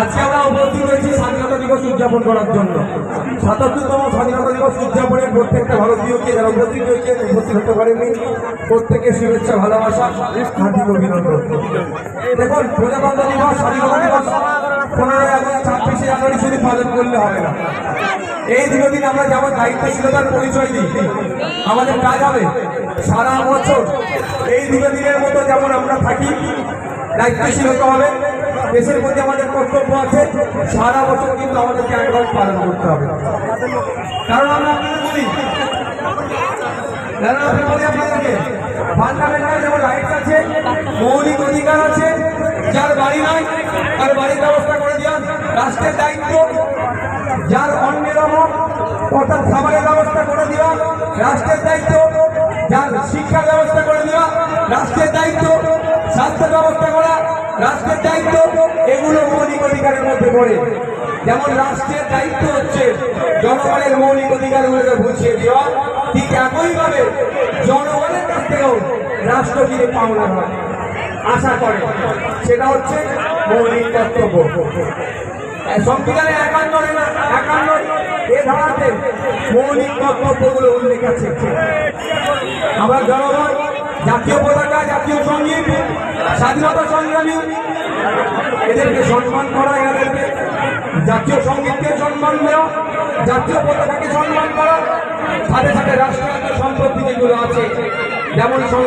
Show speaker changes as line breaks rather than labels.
আজকে আমরা উপস্থিত হয়েছি স্বাধীনতা দিবস উদযাপন করার জন্য। সাতাত্তরতম স্বাধীনতা দিবস উদযাপনের প্রত্যেকটা ভারতীয়কে যারা উপস্থিত হয়েছে, উপস্থিত হতে পারেনি প্রত্যেকের শুভেচ্ছা, ভালোবাসা, হার্দিক অভিনন্দন। দেখুন, প্রজাতন্ত্র দিবস, স্বাধীনতা দিবস, পনেরোই আগস্ট, ছাব্বিশে জানুয়ারি শুধু পালন করলে হবে না। এই দিনদিন আমরা যেমন দায়িত্বশীলতার পরিচয় দিই, আমাদের কাজ হবে সারা বছর। এই দিনের মতো যেমন আমরা থাকি, দায়িত্বশীল হতে হবে। দেশের প্রতি আমাদের কর্তব্য আছে, সারা বছর কিন্তু আমাদেরকে একবার পালন করতে হবে। কারণ আমরা আপনাদের বলি আপনাদেরকে ফান্ডামেন্টাল যেমন রাইটস আছে, মৌলিক অধিকার আছে, যার বাড়ি নাই তার বাড়ির ব্যবস্থা করে দেওয়া রাষ্ট্রের দায়িত্ব, যার অন্যের অভাব, অর্থাৎ খাবারের ব্যবস্থা করে দেওয়া রাষ্ট্রের দায়িত্ব, যার শিক্ষার স্বাস্থ্য ব্যবস্থা করা, রাষ্ট্রের দায়িত্ব, এগুলো মৌলিক অধিকারের মধ্যে পড়ে। যেমন রাষ্ট্রের দায়িত্ব হচ্ছে জনগণের মৌলিক অধিকারগুলোকে বুঝিয়ে দেওয়া, ঠিক একইভাবে জনগণের কাছ থেকেও রাষ্ট্র যিনি পাওনা হয়। আশা করে, সেটা হচ্ছে মৌলিক কর্তব্য। সংবিধানে একান্ন একান্ন এ ধারাতে মৌলিক কর্তব্যগুলো উল্লেখ আছে। আমরা জনগণ জাতীয় পতাকা, জাতীয় সংগীত, স্বাধীনতা সংগ্রামী। এদেরকে সম্মান করা এদেরকে জাতীয় সঙ্গীতকে সম্মান দেওয়া, জাতীয় পতাকাকে সম্মান করা। সাথে সাথে রাষ্ট্রীয় সম্পত্তি যেগুলো আছে, যেমন